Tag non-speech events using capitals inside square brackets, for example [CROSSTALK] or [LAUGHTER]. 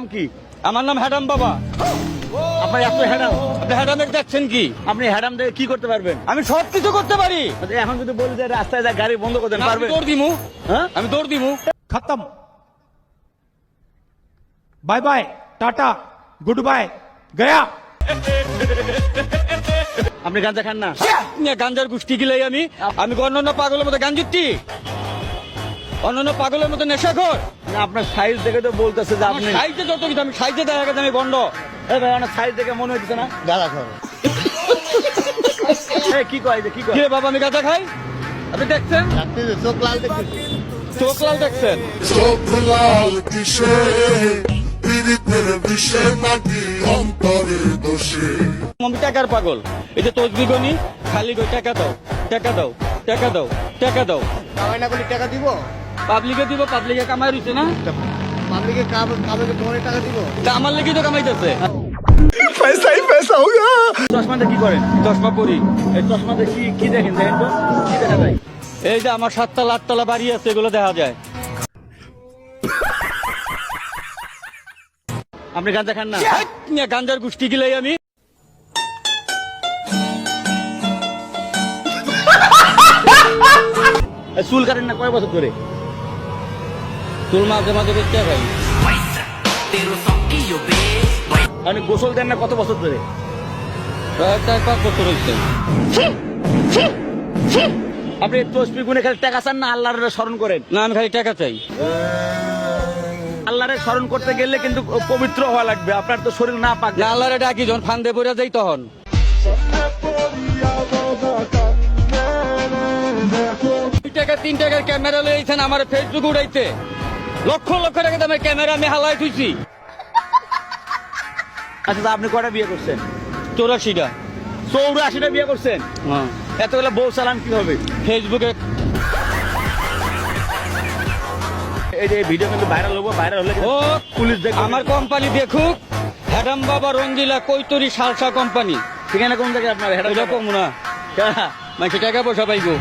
নাম কি? আমার নাম হ্যাডাম বাবা। এত হ্যাডাম। আপনি হ্যাডামে দেখছেন কি? আপনি হ্যাডাম দেখে কি করতে পারবেন? আমি সব কিছু করতে পারি। আচ্ছা, এখন যদি বলি যে রাস্তায় যা গাড়ি বন্ধ করতে পারবে দৌড় দিমু। হ্যাঁ? আমি দৌড় দিমু। খতম। Bye bye tata good bye Gaya. আপনি গাঁজা খান না? গাঞ্জার গুষ্টি গিলাই আমি। আমি অন্যান্য পাগলের মতো গাঞ্জুটি অন্যান্য পাগলের মতো নেশাখোর। না, আপনার সাইজ দেখে তো বলতেছে যে আপনি সাইজে যত কিছু আমি সাইজে দেখা গেছে আমি বন্ড এ ভাই অনেক সাইজ দেখে মনে হচ্ছে না। গাঁদা [LAUGHS] এ, কি কয় যে কি কয়? কে বাবা আমি গাঁজা খাই? আপনি দেখছেন? চোখ লাল দেখতেছি। চোখ লাল দেখছেন? চোখ লাল কিসে? পীড়িতের বিষে নাকি অন্তরের দোষে? আমি টাকার পাগল। এই যে তসবি গনি খালি গই টাকা দাও টাকা দাও টাকা দাও টাকা দাও। কামাই না করলে টাকা দিব? পাবলিকে দিব পাবলিকে কামাই রইছে না? পাবলিকে কামে তোমার টাকা দিব। তা আমার লেগে তো কামাইতেছে। চশমাটা কি করেন চশমা পরি এই চশমাতে কি কি দেখেন দেখেন তো? কি দেখা যায়? এই যে আমার সাততলা আটতলা বাড়ি আছে এগুলো দেখা যায়। আপনি গাঁজা খান না? গাঞ্জার গোষ্ঠী গিলাই আমি। চুল কাটেন না কয় বছর ধরে চুল মাঝে মাঝে দেখতে ভাই। আপনি গোসল দেন না কত বছর ধরে? চার পাঁচ বছর হয়েছে। আপনি তসবি গুনে খালি টাকা চান না আল্লাহর স্মরণ করেন? না আমি খালি টাকা চাই। আল্লাহরে স্মরণ করতে গেলে কিন্তু পবিত্র হওয়া লাগবে আপনার তো শরীর না পাক। না আল্লাহরে ডাকি যখন ফান্দে পড়ে যাই তখন। টাকা তিন টাকার ক্যামেরা লইছেন আমার ফেসবুক উড়াইতে লক্ষ লক্ষ টাকা দামের ক্যামেরা আমি হালাই থুইছি। আচ্ছা তা আপনি কটা বিয়ে করছেন? চৌরাশিটা। চৌরাশিটা বিয়ে করছেন? হ্যাঁ। এতগুলো বউ চালান কি হবে ফেসবুকে এই যে ভিডিও কিন্তু ভাইরাল হব ভাইরাল হলে ও পুলিশ দেখবে। আমার কোম্পানি দেখুক হ্যাডাম বাবা রঞ্জিলা কৈতরি সালসা কোম্পানি ঠিকানা কোন জায়গায় আপনার? এটা কম না। মানুষ টাকা পয়সা পাইবো।